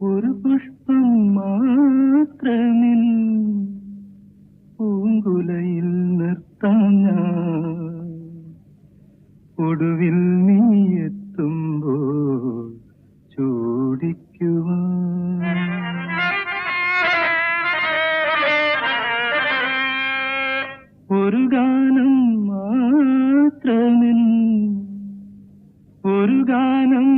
ഒരു പുഷ്പം മാത്രമിൽ പൂങ്കുലയിൽ നിർത്താൻ ഞാൻ. ഒടുവിൽ നീ എത്തുമ്പോൾ ചൂടിക്കുവാൻ. ഒരു ഗാനം മാത്രമിൽ ഒരു ഗാനം